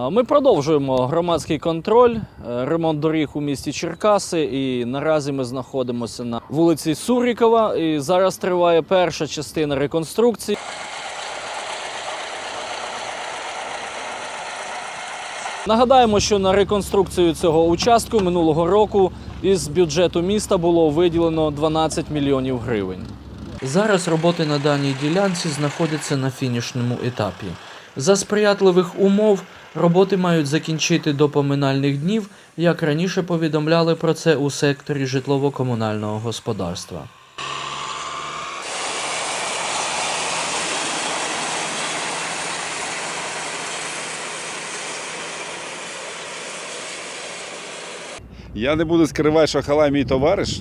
Ми продовжуємо громадський контроль, е, ремонт доріг у місті Черкаси. І наразі ми знаходимося на вулиці Сурікова. І зараз триває перша частина реконструкції. Нагадаємо, що на реконструкцію цього участку минулого року із бюджету міста було виділено 12 мільйонів гривень. Зараз роботи на даній ділянці знаходяться на фінішному етапі. За сприятливих умов роботи мають закінчити до поминальних днів, як раніше повідомляли про це у секторі житлово-комунального господарства. Я не буду скривати, що Халай мій товариш.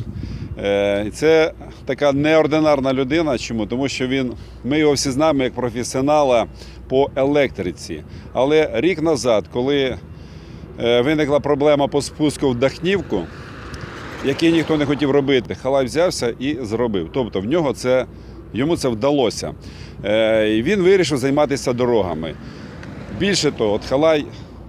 Е, Це така неординарна людина. Чому? Тому що він, ми його всі знаємо як професіонала по електриці. Але рік назад, коли е, виникла проблема по спуску в Дахнівку, який ніхто не хотів робити, Халай взявся і зробив. Тобто в нього це, йому це вдалося. Е, І він вирішив займатися дорогами. Більше того, от Халай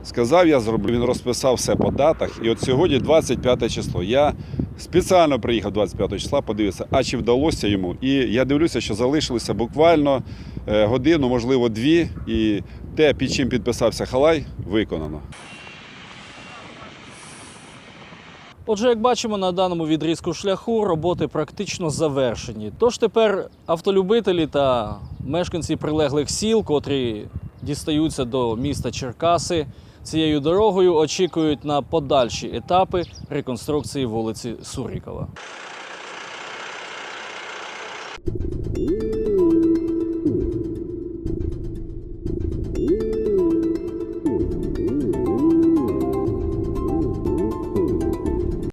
сказав, я зроблю. Він розписав все по датах. І от сьогодні 25 число. Я спеціально приїхав 25 числа, подивився, а чи вдалося йому. І я дивлюся, що залишилося буквально е, годину, можливо, дві. І те, під чим підписався Халай, виконано. Отже, як бачимо, на даному відрізку шляху роботи практично завершені. Тож тепер автолюбителі та мешканці прилеглих сіл, котрі дістаються до міста Черкаси. Цією дорогою очікують на подальші етапи реконструкції вулиці Сурікова. Ooh.